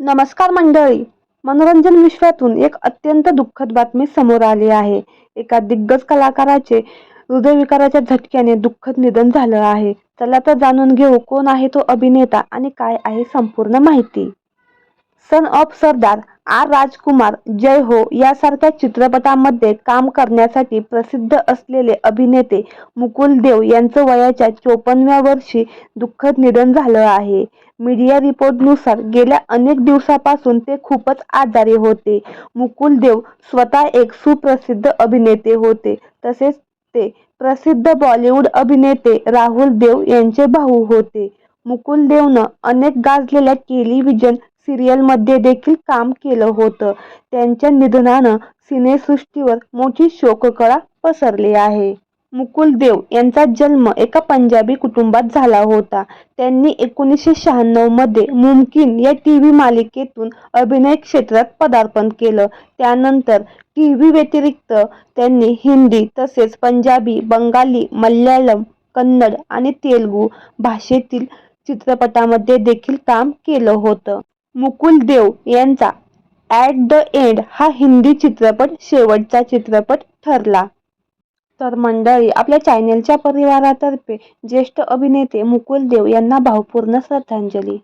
नमस्कार मंडळी. मनोरंजन विश्वातून एक अत्यंत दुःखद बातमी समोर आली आहे. एका दिग्गज कलाकाराचे हृदयविकाराच्या झटक्याने दुःखद निधन झालं आहे. चला तर जाणून घेऊ कोण आहे तो अभिनेता आणि काय आहे संपूर्ण माहिती. Son of Sardar R. राजकुमार जय हो यासारख्या चित्रपटामध्ये काम करण्यासाठी प्रसिद्ध असलेले अभिनेते मुकुल देव यांचं वयाच्या चोपन्नव्या वर्षी दुःखद निधन झालं आहे. मीडिया रिपोर्टनुसार गेल्या अनेक दिवसापासून ते खूपच आजारी होते. मुकुल देव स्वतः एक सुप्रसिद्ध अभिनेते होते. तसेच ते प्रसिद्ध बॉलिवूड अभिनेते राहुल देव यांचे भाऊ होते. मुकुल देवनं अनेक गाजलेल्या टेलिव्हिजन सिरियलमध्ये देखील काम केलं होतं. त्यांच्या निधनानं सिनेसृष्टीवर मोठी शोककळा पसरली आहे. मुकुल देव यांचा जन्म एका पंजाबी कुटुंबात झाला होता. त्यांनी एकोणीसशे शहाण्णवमध्ये मुमकिन या टी व्ही मालिकेतून अभिनय क्षेत्रात पदार्पण केलं. त्यानंतर टी व्ही व्यतिरिक्त त्यांनी हिंदी तसेच पंजाबी बंगाली मल्याळम कन्नड आणि तेलुगू भाषेतील चित्रपटामध्ये देखील काम केलं होतं. मुकुल देव यांचा ॲट द एंड हा हिंदी चित्रपट शेवटचा चित्रपट ठरला. तर मंडळी आपल्या चॅनेलच्या परिवारातर्फे ज्येष्ठ अभिनेते मुकुल देव यांना भावपूर्ण श्रद्धांजली.